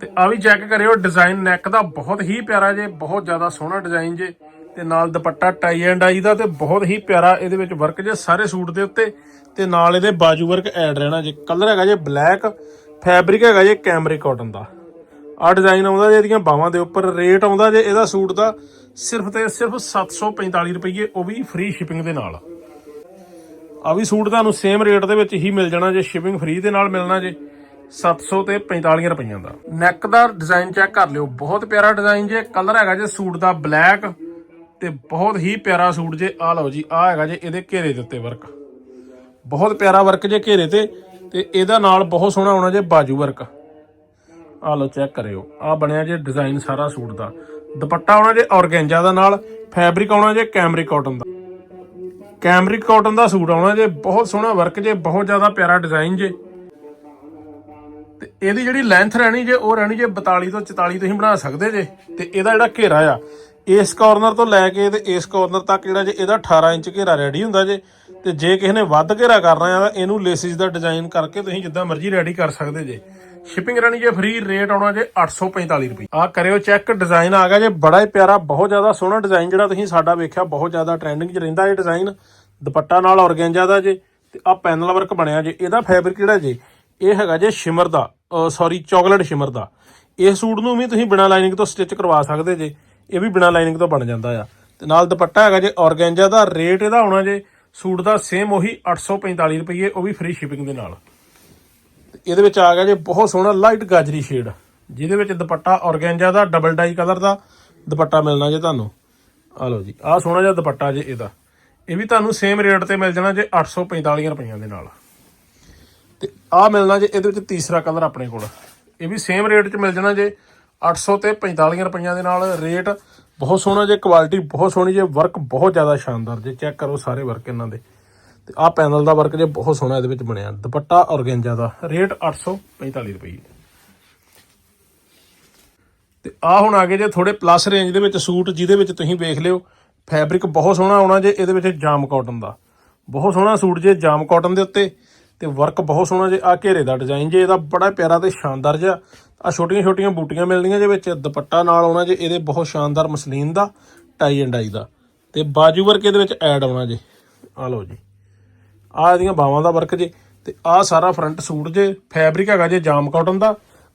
ਤੇ ਆ ਵੀ ਚੈੱਕ ਕਰਿਓ ਡਿਜ਼ਾਈਨ ਨੈਕ ਦਾ ਬਹੁਤ ਹੀ ਪਿਆਰਾ ਜੇ, ਬਹੁਤ ਜ਼ਿਆਦਾ ਸੋਹਣਾ ਡਿਜ਼ਾਈਨ ਜੇ। ਤੇ ਨਾਲ ਦੁਪੱਟਾ ਟਾਈ ਐਂਡ ਆਈ ਦਾ ਤੇ ਬਹੁਤ ਹੀ ਪਿਆਰਾ ਇਹਦੇ ਵਿੱਚ ਵਰਕ ਜੇ ਸਾਰੇ ਸੂਟ ਦੇ ਉੱਤੇ। ਤੇ ਨਾਲ ਇਹਦੇ ਬਾਜੂ ਵਰਕ ਐਡ ਰਹਿਣਾ ਜੇ। ਕਲਰ ਹੈਗਾ ਜੇ ਬਲੈਕ ਫੈਬਰਿਕ ਹੈਗਾ ਜੇ ਕੈਮਰੀ ਕਾਟਨ ਦਾ। ਆ ਡਿਜ਼ਾਈਨ ਆਉਂਦਾ ਜੇ ਇਹਦੀਆਂ ਬਾਹਾਂ ਦੇ ਉੱਪਰ ਰੇਟ ਆਉਂਦਾ ਜੇ ਇਹਦਾ ਸੂਟ ਦਾ ਸਿਰਫ ਤੇ ਸਿਰਫ 745 ਰੁਪਏ ਉਹ ਵੀ ਫ੍ਰੀ ਸ਼ਿਪਿੰਗ ਦੇ ਨਾਲ। ਆ ਵੀ ਸੂਟ ਤੁਹਾਨੂੰ ਸੇਮ ਰੇਟ ਦੇ ਵਿੱਚ ਹੀ ਮਿਲ ਜਾਣਾ ਜੇ ਸ਼ਿਪਿੰਗ ਫ੍ਰੀ ਦੇ ਨਾਲ ਮਿਲਣਾ ਜੇ। 700 ਤੇ 45 ਰੁਪਈਆਂ ਦਾ। ਨੈਕ ਦਾ ਡਿਜ਼ਾਈਨ ਚੈੱਕ ਕਰ ਲਿਓ। ਬਹੁਤ ਪਿਆਰਾ ਡਿਜ਼ਾਈਨ ਜੇ। ਕਲਰ ਹੈਗਾ ਜੇ ਸੂਟ ਦਾ ਬਲੈਕ ਤੇ ਬਹੁਤ ਹੀ ਪਿਆਰਾ ਸੂਟ ਜੇ। ਆ ਲਓ ਜੀ ਆ ਹੈਗਾ ਜੇ ਇਹਦੇ ਘੇਰੇ ਦੇ ਉੱਤੇ ਵਰਕ ਬਹੁਤ ਪਿਆਰਾ ਵਰਕ ਜੇ ਘੇਰੇ ਤੇ। ਤੇ ਇਹਦਾ ਨਾਲ ਬਹੁਤ ਸੋਹਣਾ ਆਉਣਾ ਜੇ ਬਾਜੂ ਵਰਕ ਆ ਲਓ ਚੈੱਕ ਕਰਿਓ। ਆ ਬਣਿਆ ਜੇ ਡਿਜ਼ਾਈਨ ਸਾਰਾ ਸੂਟ ਦਾ। ਦੁਪੱਟਾ ਆਉਣਾ ਜੇ ਔਰਗੈਂਜਾ ਦਾ ਨਾਲ। ਫੈਬਰਿਕ ਆਉਣਾ ਜੇ ਕੈਮਰਿਕ ਕਾਟਨ ਦਾ। ਕੈਮਰਿਕ ਕਾਟਨ ਦਾ ਸੂਟ ਆਉਣਾ ਜੇ। ਬਹੁਤ ਸੋਹਣਾ ਵਰਕ ਜੇ। ਬਹੁਤ ਜ਼ਿਆਦਾ ਪਿਆਰਾ ਡਿਜ਼ਾਈਨ ਜੇ। ਤੇ ਇਹਦੀ ਜਿਹੜੀ ਲੈਂਥ ਰਹਿਣੀ ਜੇ, ਉਹ ਰਹਿਣੀ ਜੇ 42 ਤੋਂ 44 ਤੁਸੀਂ ਬਣਾ ਸਕਦੇ ਜੇ। ਤੇ ਇਹਦਾ ਜਿਹੜਾ ਘੇਰਾ ਆ, ਇਸ ਕਾਰਨਰ ਤੋਂ ਲੈ ਕੇ ਤੇ ਇਸ ਕਾਰਨਰ ਤੱਕ ਜਿਹੜਾ ਜੇ ਇਹਦਾ 18 ਇੰਚ ਘੇਰਾ ਰੈਡੀ ਹੁੰਦਾ ਜੇ, ਤੇ ਜੇ ਕਿਸੇ ਨੇ ਵੱਧ ਘੇਰਾ ਕਰਨਾ ਆ ਤਾਂ ਇਹਨੂੰ ਲੇਸਿਸ ਦਾ ਡਿਜ਼ਾਈਨ ਕਰਕੇ ਤੁਸੀਂ ਜਿੱਦਾਂ ਮਰਜ਼ੀ ਰੈਡੀ ਕਰ ਸਕਦੇ ਜੇ। ਸ਼ਿਪਿੰਗ ਰਹਿਣੀ ਜੇ ਫ੍ਰੀ ਰੇਟ ਆਉਣਾ ਜੇ 845 ਰੁਪਏ। ਆ ਕਰਿਓ ਚੈੱਕ ਡਿਜ਼ਾਈਨ ਆ ਗਿਆ ਜੇ, ਬੜਾ ਹੀ ਪਿਆਰਾ, ਬਹੁਤ ਜ਼ਿਆਦਾ ਸੋਹਣਾ ਡਿਜ਼ਾਈਨ ਜਿਹੜਾ ਤੁਸੀਂ ਸਾਡਾ ਵੇਖਿਆ, ਬਹੁਤ ਜ਼ਿਆਦਾ ਟ੍ਰੈਂਡਿੰਗ 'ਚ ਰਹਿੰਦਾ ਇਹ ਡਿਜ਼ਾਈਨ ਦੁਪੱਟਾ ਨਾਲ ਔਰਗੈਂਜਾ ਦਾ ਜੇ, ਤੇ ਆ ਪੈਨਲ ਵਰਕ ਬਣਿਆ ਜੇ। ਇਹਦਾ ਫੈਬਰਿਕ ਜਿਹੜਾ ਜੇ ਇਹ ਹੈਗਾ ਜੇ ਸ਼ਿਮਰ ਦਾ ਸੌਰੀ ਚਾਕਲੇਟ ਸ਼ਿਮਰ ਦਾ। ਇਹ ਸੂਟ ਨੂੰ ਵੀ ਤੁਸੀਂ ਬਿਨਾ ਲਾਈਨਿੰਗ ਤੋਂ ਸਟਿਚ ਕਰਵਾ ਸਕਦੇ ਜੇ। ਇਹ ਵੀ ਬਿਨਾ ਲਾਈਨਿੰਗ ਤੋਂ ਬਣ ਜਾਂਦਾ ਆ। ਤੇ ਨਾਲ ਦੁਪੱਟਾ ਹੈਗਾ ਜੇ ਔਰਗੈਂਜਾ ਦਾ ਰੇਟ ਇਹਦਾ ਹੋਣਾ ਜੇ ਸੂਟ ਦਾ ਸੇਮ ਉਹੀ 845 ਰੁਪਏ ਉਹ ਵੀ ਫ੍ਰੀ ਸ਼ਿਪਿੰਗ ਦੇ ਨਾਲ। ਤੇ ਇਹਦੇ ਵਿੱਚ ਆ ਗਿਆ ਜੇ ਬਹੁਤ ਸੋਹਣਾ ਲਾਈਟ ਗਾਜਰੀ ਸ਼ੇਡ ਜਿਹਦੇ ਵਿੱਚ ਦੁਪੱਟਾ ਔਰਗੈਂਜਾ ਦਾ ਡਬਲ ਡਾਈ ਕਲਰ ਦਾ ਦੁਪੱਟਾ ਮਿਲਣਾ ਜੇ ਤੁਹਾਨੂੰ। ਆ ਲਓ ਜੀ, ਆਹ ਸੋਹਣਾ ਜਿਹਾ ਦੁਪੱਟਾ ਜੇ ਇਹਦਾ। ਇਹ ਵੀ ਤੁਹਾਨੂੰ ਸੇਮ ਰੇਟ ਤੇ ਮਿਲ ਜਾਣਾ ਜੇ 845 ਰੁਪਈਆਂ ਦੇ ਨਾਲ। ਤੇ ਆਹ ਮਿਲਣਾ ਜੇ ਇਹਦੇ ਵਿੱਚ ਤੀਸਰਾ ਕਲਰ ਆਪਣੇ ਕੋਲ। ਇਹ ਵੀ ਸੇਮ ਰੇਟ 'ਚ ਮਿਲ ਜਾਣਾ ਜੇ। 800 ਤੇ 45 ਰੁਪਈਆਂ ਦੇ ਨਾਲ ਰੇਟ ਬਹੁਤ ਸੋਹਣਾ ਜੇ ਕੁਆਲਿਟੀ ਬਹੁਤ ਸੋਹਣੀ ਜੇ ਵਰਕ ਬਹੁਤ ਜ਼ਿਆਦਾ ਸ਼ਾਨਦਾਰ ਜੇ। ਚੈੱਕ ਕਰੋ ਸਾਰੇ ਵਰਕ ਇਹਨਾਂ ਦੇ। ਤੇ ਆਹ ਪੈਨਲ ਦਾ ਵਰਕ ਜੇ ਬਹੁਤ ਸੋਹਣਾ ਇਹਦੇ ਵਿੱਚ ਬਣਿਆ। ਦੁਪੱਟਾ ਔਰਗੈਂਜਾ ਦਾ। ਰੇਟ 845 ਰੁਪਏ ਤੇ ਆ ਹੁਣ ਆ ਗਏ ਜੇ ਥੋੜੇ ਪਲੱਸ ਰੇਂਜ ਦੇ ਵਿੱਚ ਸੂਟ, ਜਿਹਦੇ ਵਿੱਚ ਤੁਸੀਂ ਵੇਖ ਲਿਓ ਫੈਬਰਿਕ ਬਹੁਤ ਸੋਹਣਾ ਆਉਣਾ ਜੇ ਇਹਦੇ ਵਿੱਚ ਜਾਮ ਕਾਟਨ ਦਾ। ਬਹੁਤ ਸੋਹਣਾ ਸੂਟ ਜੇ ਜਾਮ ਕਾਟਨ ਦੇ ਉੱਤੇ। ਤੇ ਵਰਕ ਬਹੁਤ ਸੋਹਣਾ ਜੇ, ਆ ਘੇਰੇ ਦਾ ਡਿਜ਼ਾਈਨ ਜੇ, ਇਹਦਾ ਬੜਾ ਪਿਆਰਾ ਤੇ ਸ਼ਾਨਦਾਰ ਜਿਹਾ। ਆ ਛੋਟੀਆਂ ਛੋਟੀਆਂ ਬੂਟੀਆਂ ਮਿਲਦੀਆਂ ਜੇ ਵਿੱਚ, ਦੁਪੱਟਾ ਨਾਲ ਆਉਣਾ ਜੇ, ਇਹਦੇ ਬਹੁਤ ਸ਼ਾਨਦਾਰ muslin the tie and I ਦਾ। ਤੇ ਬਾਜੂ ਵਰਕ ਇਹਦੇ ਵਿੱਚ ਐਡ ਆਉਣਾ ਜੇ। ਆ ਲਓ ਜੀ। ਆ ਇਹਦੀਆਂ ਬਾਵਾਂ ਦਾ ਵਰਕ ਜੇ। ਤੇ ਆ ਸਾਰਾ ਫਰੰਟ ਸੂਟ ਜੇ ਫੈਬਰਿਕ ਹੈਗਾ ਜੇ ਜਾਮ ਕਾਟਨ ਦਾ।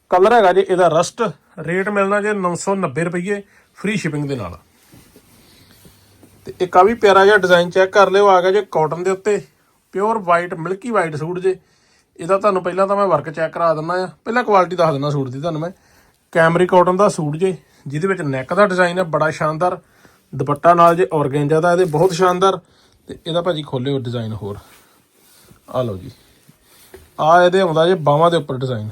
ਕਲਰ ਹੈਗਾ ਜੇ ਇਹਦਾ ਰਸਟ ਰੇਟ ਮਿਲਣਾ ਜੇ 990 ਰੁਪਏ ਫ੍ਰੀ ਸ਼ਿਪਿੰਗ ਦੇ ਨਾਲ। ਤੇ ਇੱਕ ਆ ਵੀ ਪਿਆਰਾ ਜਿਹਾ ਡਿਜ਼ਾਈਨ ਚੈੱਕ ਕਰ ਲਿਓ, ਆ ਗਿਆ ਜੇ ਕਾਟਨ ਦੇ ਉੱਤੇ। Pure white milky white suit ਜੇ। ਇਹਦਾ ਤੁਹਾਨੂੰ ਪਹਿਲਾਂ ਤਾਂ ਮੈਂ ਵਰਕ ਚੈੱਕ ਕਰਾ ਦਿੰਦਾ ਆ ਪਹਿਲਾਂ ਕੁਆਲਿਟੀ ਦੱਸ ਦਿੰਦਾ ਸੂਟ ਦੀ ਤੁਹਾਨੂੰ ਮੈਂ। ਕੈਮਰੀ ਕਾਟਨ ਦਾ ਸੂਟ ਜੇ, ਜਿਹਦੇ ਵਿੱਚ ਨੈਕ ਦਾ ਡਿਜ਼ਾਈਨ ਹੈ, ਬੜਾ ਸ਼ਾਨਦਾਰ। ਦੁਪੱਟਾ ਨਾਲ ਜੇ ਔਰਗੈਂਜਾ ਦਾ, ਇਹਦੇ ਬਹੁਤ ਸ਼ਾਨਦਾਰ। ਤੇ ਇਹਦਾ ਭਾਜੀ ਖੋਲਿਓ ਡਿਜ਼ਾਈਨ ਹੋਰ। ਆ ਲਓ ਜੀ। ਆ ਇਹਦੇ ਆਉਂਦਾ ਜੇ ਬਾਹਾਂ ਦੇ ਉੱਪਰ ਡਿਜ਼ਾਈਨ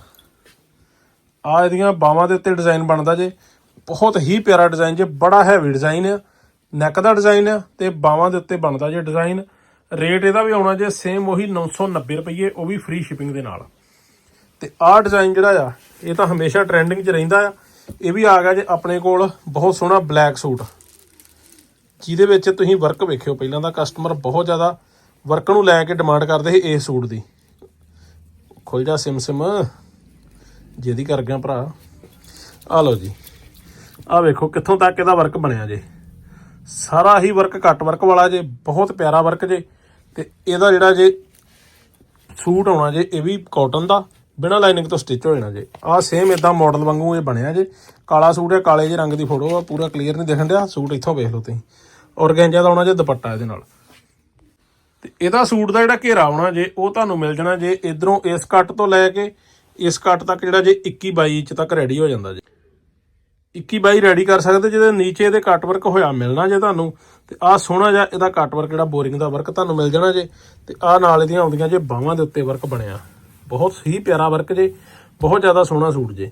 ਆ ਇਹਦੀਆਂ ਬਾਹਾਂ ਦੇ ਉੱਤੇ ਡਿਜ਼ਾਈਨ ਬਣਦਾ ਜੇ। ਬਹੁਤ ਹੀ ਪਿਆਰਾ ਡਿਜ਼ਾਈਨ ਜੇ, ਬੜਾ ਹੈਵੀ ਡਿਜ਼ਾਈਨ ਆ। ਨੈਕ ਦਾ ਡਿਜ਼ਾਈਨ ਆ ਤੇ ਬਾਹਾਂ ਦੇ ਉੱਤੇ ਬਣਦਾ ਜੇ ਡਿਜ਼ਾਈਨ ਰੇਟ ਇਹਦਾ ਵੀ ਆਉਣਾ ਜੇ ਸੇਮ ਉਹੀ 990 ਰੁਪਏ ਉਹ ਵੀ ਫ੍ਰੀ ਸ਼ਿਪਿੰਗ ਦੇ ਨਾਲ। ਤੇ ਆਹ ਡਿਜ਼ਾਈਨ ਜਿਹੜਾ ਆ, ਇਹ ਤਾਂ ਹਮੇਸ਼ਾ ਟ੍ਰੈਂਡਿੰਗ 'ਚ ਰਹਿੰਦਾ ਆ। ਇਹ ਵੀ ਆ ਗਿਆ ਜੇ ਆਪਣੇ ਕੋਲ ਬਹੁਤ ਸੋਹਣਾ ਬਲੈਕ ਸੂਟ। ਜਿਹਦੇ ਵਿੱਚ ਤੁਸੀਂ ਵਰਕ ਵੇਖਿਓ, ਪਹਿਲਾਂ ਤਾਂ ਕਸਟਮਰ ਬਹੁਤ ਜ਼ਿਆਦਾ ਵਰਕ ਨੂੰ ਲੈ ਕੇ ਡਿਮਾਂਡ ਕਰਦੇ ਸੀ ਇਸ ਸੂਟ ਦੀ। ਖੁੱਲ ਜਾ ਸਿਮ ਸਿਮ ਜਿਹਦੀ ਕਰ ਗਿਆ ਭਰਾ। ਆ ਲਓ ਜੀ। ਆ ਵੇਖੋ ਕਿੱਥੋਂ ਤੱਕ ਇਹਦਾ ਵਰਕ ਬਣਿਆ ਜੇ। ਸਾਰਾ ਹੀ ਵਰਕ ਕੱਟ ਵਰਕ ਵਾਲਾ ਜੇ, ਬਹੁਤ ਪਿਆਰਾ ਵਰਕ ਜੇ। ਤੇ ਇਹਦਾ ਜਿਹੜਾ ਜੇ ਸੂਟ ਆਉਣਾ ਜੇ, ਇਹ ਵੀ ਕਾਟਨ ਦਾ, ਬਿਨਾਂ ਲਾਈਨਿੰਗ ਤੋਂ ਸਟਿਚ ਹੋ ਜਾਣਾ ਜੇ। ਆਹ ਸੇਮ ਇਦਾਂ ਮਾਡਲ ਵਾਂਗੂ ਇਹ ਬਣਿਆ ਜੇ। ਕਾਲਾ ਸੂਟ ਹੈ, ਕਾਲੇ ਜਿਹੇ ਰੰਗ ਦੀ ਫੋਟੋ ਆ, ਪੂਰਾ ਕਲੀਅਰ ਨਹੀਂ ਦਿਖਣ ਡਿਆ। ਸੂਟ ਇੱਥੋਂ ਵੇਖ ਲਓ ਤੁਸੀਂ। ਔਰਗੈਂਜਾ ਦਾ ਆਉਣਾ ਜੇ ਦੁਪੱਟਾ ਇਹਦੇ ਨਾਲ। ਤੇ ਇਹਦਾ ਸੂਟ ਦਾ ਜਿਹੜਾ ਘੇਰਾ ਆਉਣਾ ਜੇ, ਉਹ ਤੁਹਾਨੂੰ ਮਿਲ ਜਾਣਾ ਜੇ ਇਧਰੋਂ ਇਸ ਕੱਟ ਤੋਂ ਲੈ ਕੇ, ਇਸ ਕੱਟ ਤੱਕ ਜਿਹੜਾ ਜੇ 21 22 ਇੰਚ ਤੱਕ ਰੈਡੀ ਹੋ ਜਾਂਦਾ ਜੇ। 21 22 ਰੈਡੀ ਕਰ ਸਕਦੇ ਜਿਹਦੇ ਨੀਚੇ ਇਹਦੇ ਕੱਟ ਵਰਕ ਹੋਇਆ ਮਿਲਣਾ ਜੇ ਤੁਹਾਨੂੰ ਤੇ ਆਹ ਸੋਹਣਾ ਜਿਹਾ ਇਹਦਾ ਕੱਟ ਵਰਕ ਜਿਹੜਾ ਬੋਰਿੰਗ ਦਾ ਵਰਕ ਤੁਹਾਨੂੰ ਮਿਲ ਜਾਣਾ ਜੇ ਤੇ ਆਹ ਨਾਲ ਇਹਦੀਆਂ ਆਉਂਦੀਆਂ ਜੇ ਬਾਹਾਂ ਦੇ ਉੱਤੇ ਵਰਕ ਬਣਿਆ। ਬਹੁਤ ਹੀ ਪਿਆਰਾ ਵਰਕ ਜੇ ਬਹੁਤ ਜ਼ਿਆਦਾ ਸੋਹਣਾ ਸੂਟ ਜੇ।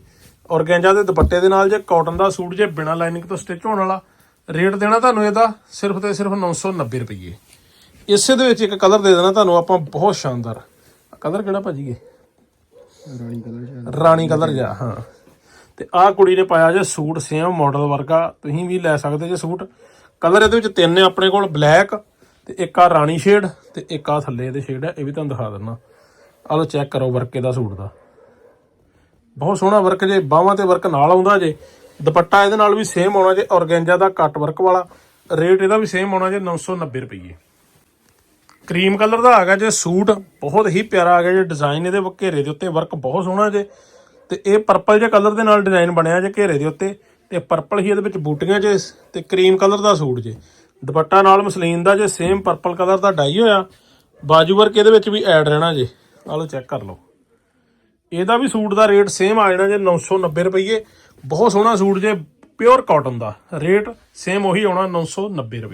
ਔਰਗੈਂਜਾ ਦੇ ਦੁਪੱਟੇ ਦੇ ਨਾਲ ਜੇ ਕਾਟਨ ਦਾ ਸੂਟ ਜੇ ਬਿਨਾਂ ਲਾਈਨਿੰਗ ਤੋਂ ਸਟਿਚ ਹੋਣ ਵਾਲਾ ਰੇਟ ਦੇਣਾ ਤੁਹਾਨੂੰ ਇਹਦਾ ਸਿਰਫ ਤੇ ਸਿਰਫ 990 ਰੁਪਏ ਇਸੇ ਦੇ ਵਿੱਚ ਇੱਕ ਕਲਰ ਦੇ ਦੇਣਾ ਤੁਹਾਨੂੰ ਆਪਾਂ ਬਹੁਤ ਸ਼ਾਨਦਾਰ। ਕਲਰ ਕਿਹੜਾ ਭਾਜੀ ਇਹ? ਰਾਣੀ ਕਲਰ ਰਾਣੀ ਕਲਰ ਜਾ ਹਾਂ। ਤੇ ਆਹ ਕੁੜੀ ਨੇ ਪਾਇਆ ਜੇ ਸੂਟ ਸੇਮ ਮਾਡਲ ਵਰਗਾ, ਤੁਸੀਂ ਵੀ ਲੈ ਸਕਦੇ ਜੇ ਸੂਟ। ਕਲਰ ਇਹਦੇ ਵਿੱਚ ਤਿੰਨ ਨੇ ਆਪਣੇ ਕੋਲ ਬਲੈਕ ਤੇ ਇੱਕ ਆ ਰਾਣੀ ਸ਼ੇਡ ਤੇ ਇੱਕ ਆ ਥੱਲੇ ਇਹਦੇ ਸ਼ੇਡ ਹੈ ਇਹ ਵੀ ਤੁਹਾਨੂੰ ਦਿਖਾ ਦਿੰਨਾ। ਆਹ ਲੋ ਚੈੱਕ ਕਰੋ ਵਰਕ ਇਹਦਾ ਸੂਟ ਦਾ। ਬਹੁਤ ਸੋਹਣਾ ਵਰਕ ਜੇ, ਬਾਹਾਂ ਤੇ ਵਰਕ ਨਾਲ ਆਉਂਦਾ ਜੇ। ਦੁਪੱਟਾ ਇਹਦੇ ਨਾਲ ਵੀ ਸੇਮ ਆਉਣਾ ਜੇ, ਔਰਗੈਂਜਾ ਦਾ ਕੱਟ ਵਰਕ ਵਾਲਾ। ਰੇਟ ਇਹਦਾ ਵੀ ਸੇਮ ਆਉਣਾ ਜੇ 990 ਰੁਪਏ ਕਰੀਮ ਕਲਰ ਦਾ ਆ ਗਿਆ ਜੇ ਸੂਟ, ਬਹੁਤ ਹੀ ਪਿਆਰਾ ਆ ਗਿਆ ਜੇ ਡਿਜ਼ਾਈਨ ਇਹਦੇ ਘੇਰੇ ਦੇ ਉੱਤੇ ਵਰਕ ਬਹੁਤ ਸੋਹਣਾ ਜੇ। ਤੇ ਇਹ ਪਰਪਲ ਜਿਹਾ ਕਲਰ ਦੇ ਨਾਲ ਡਿਜ਼ਾਈਨ ਬਣਿਆ ਜੇ ਘੇਰੇ ਦੇ ਉੱਤੇ, ਤੇ ਪਰਪਲ ਹੀ ਇਹਦੇ ਵਿੱਚ ਬੂਟੀਆਂ ਜੇ, ਤੇ ਕਰੀਮ ਕਲਰ ਦਾ ਸੂਟ ਜੇ। ਦੁਪੱਟਾ ਨਾਲ ਮਸਲੀਨ ਦਾ ਜੇ ਸੇਮ ਪਰਪਲ ਕਲਰ ਦਾ ਡਾਈ ਹੋਇਆ, ਬਾਜੂ ਵਰਕ ਇਹਦੇ ਵਿੱਚ ਵੀ ਐਡ ਰਹਿਣਾ ਜੇ। ਆ ਲਓ ਚੈੱਕ ਕਰ ਲਓ। ਇਹਦਾ ਵੀ ਸੂਟ ਦਾ ਰੇਟ ਸੇਮ ਆ ਜਾਣਾ ਜੇ 990 ਰੁਪਏ ਬਹੁਤ ਸੋਹਣਾ ਸੂਟ ਜੇ ਪਿਓਰ ਕਾਟਨ ਦਾ। ਰੇਟ ਸੇਮ ਉਹੀ ਆਉਣਾ 990 ਰੁਪਏ